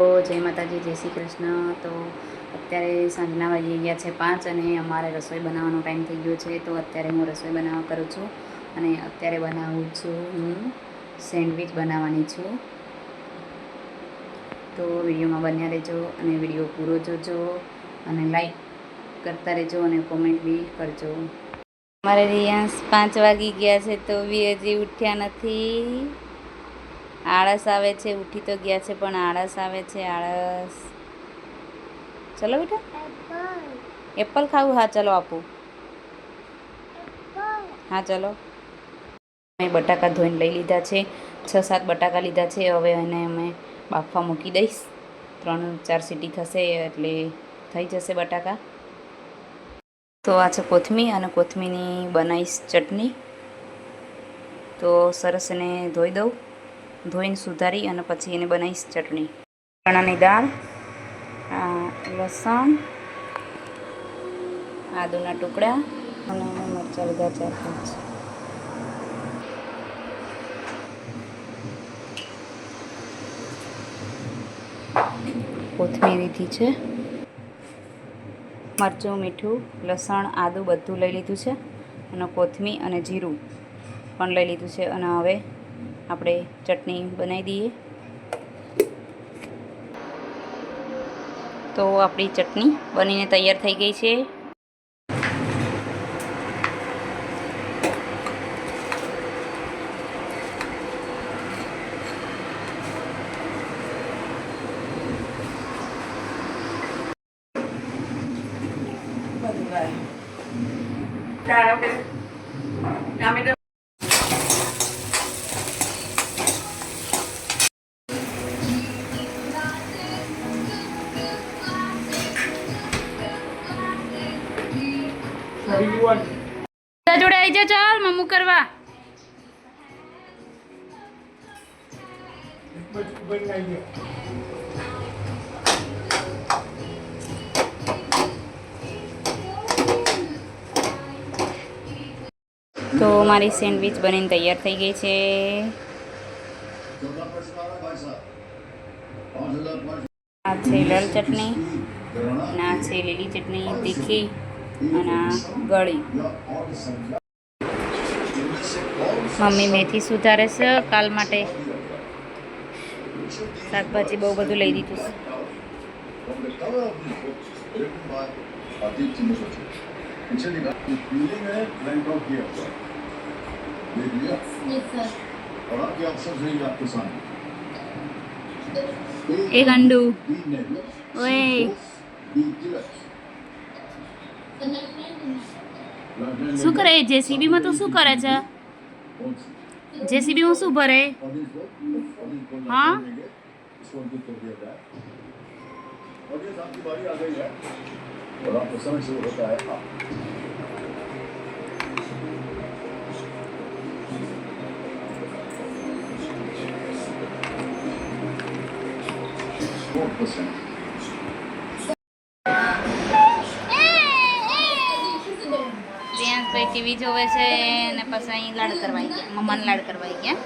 જય માતાજી, જય શ્રી કૃષ્ણ. તો અત્યારે સાંજના વાગી ગયા છે પાંચ અને અમારે રસોઈ બનાવવાનો ટાઈમ થઈ ગયો છે. તો અત્યારે હું રસોઈ બનાવવા કરું છું અને અત્યારે બનાવું છું હું સેન્ડવિચ બનાવવાની છું. તો વિડીયોમાં બન્યા રહેજો અને વીડિયો પૂરો જોજો અને લાઈક કરતા રહેજો અને કોમેન્ટ બી કરજો. અમારે રિયાંશ પાંચ વાગી ગયા છે તો બી હજી ઉઠ્યા નથી. આળસ આવે છે, ઉઠી તો ગયા છે, પણ આળસ આવે છે, આળસ. ચલો બેટા. એપલ ખાવું? હા, ચલો આપું. હા, ચલો. મેં બટાકા ધોઈને લઈ લીધા છે. છ, સાત બટાકા લીધા છે. હવે એને અમે બાફવા મૂકી દઈશ. ત્રણ, ચાર સીટી થશે એટલે થઈ જશે બટાકા. તો આ છે કોથમી અને કોથમીની બનાવીશ ચટણી. તો સરસ એને ધોઈ દઉં. ધોઈને સુધારી અને પછી એને બનાવીશ ચટણી. ચણાની દાળ લસણ, આદુના ટુકડા અને મરચાં લીધા ચાર પાંચ. કોથમીર લીધી છે. મરચું, મીઠું, લસણ, આદું બધું લઈ લીધું છે. અને કોથમી અને જીરું પણ લઈ લીધું છે. અને હવે આપણે ચટણી બનાવી દઈએ. તો આપણી ચટણી બનીને તૈયાર થઈ ગઈ છે. બધા જોડે આવી જા ચાલ, મમ્મુ કરવા. તો મારી સેન્ડવિચ બનીને તૈયાર થઈ ગઈ છે. આ છે લાલ ચટણી, ના છે લીલી ચટણી, તીખી. અને ગળી. મમ્મી મેથી સુધારે છે કાલ માટે. શાકભાજી બહુ બધું લઈ દીધું છે. એ ગંડુ. ઓય. શું કરે? જેસીબીમાં તો શું કરે છે? જેસીબીમાં શું ભરે? હા? Percent. પ્રિયાંશભાઈ ટીવી જોવે છે અને પછી અહીં લાડ કરવાઈ ગયા મમ્માને લાડ કરવાઈ ગયા.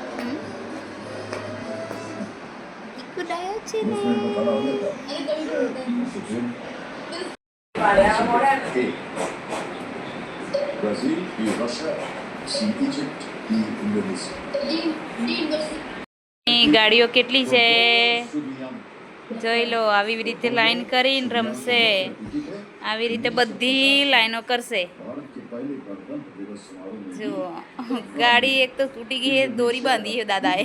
ગાડીઓ કેટલી છે? જોઈ લો આવી રીતે લાઈન કરીને રમશે. આવી રીતે બધી લાઈનો કરશે. જો ગાડી એક તો તૂટી ગઈ હે દોરી બાંધી હે દાદાએ